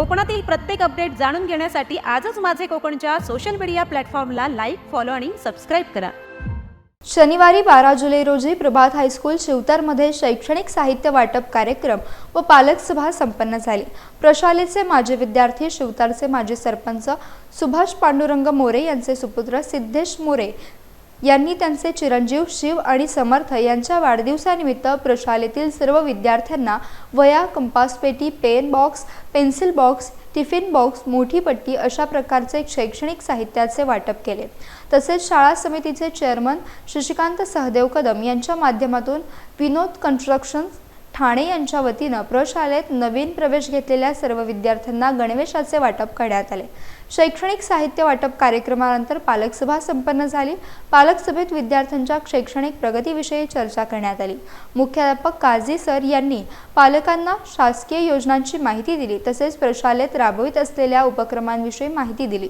कोकणातील प्रत्येक अपडेट जाणून घेण्यासाठी आजच माझे कोकणच्या सोशल मीडिया प्लॅटफॉर्मला लाईक फॉलो आणि सबस्क्राईब करा. शनिवारी बारा जुलै रोजी प्रभात हायस्कूल शिवतरमध्ये शैक्षणिक साहित्य वाटप कार्यक्रम व पालक सभा संपन्न झाली. प्रशालेचे माजी विद्यार्थी शिवतारचे माजी सरपंच सुभाष पांडुरंग मोरे यांचे सुपुत्र सिद्धेश मोरे यांनी त्यांचे चिरंजीव शिव आणि समर्थ यांच्या वाढदिवसानिमित्त प्रशालेतील सर्व विद्यार्थ्यांना वया कंपासपेटी pen box pencil box tiffin box मोठी पट्टी अशा प्रकारचे शैक्षणिक साहित्याचे वाटप केले. तसेच शाळा समितीचे चेअरमन शशिकांत सहदेव कदम यांच्या माध्यमातून विनोद कन्स्ट्रक्शन ठाणे यांच्या वतीनं प्रशालेत नवीन प्रवेश घेतलेल्या सर्व विद्यार्थ्यांना गणवेशाचे वाटप करण्यात आले. शैक्षणिक साहित्य वाटप कार्यक्रमानंतर पालकसभा संपन्न झाली. पालकसभेत विद्यार्थ्यांच्या शैक्षणिक प्रगतीविषयी चर्चा करण्यात आली. मुख्याध्यापक काझी सर यांनी पालकांना शासकीय योजनांची माहिती दिली तसेच प्रशालेत राबवित असलेल्या उपक्रमांविषयी माहिती दिली.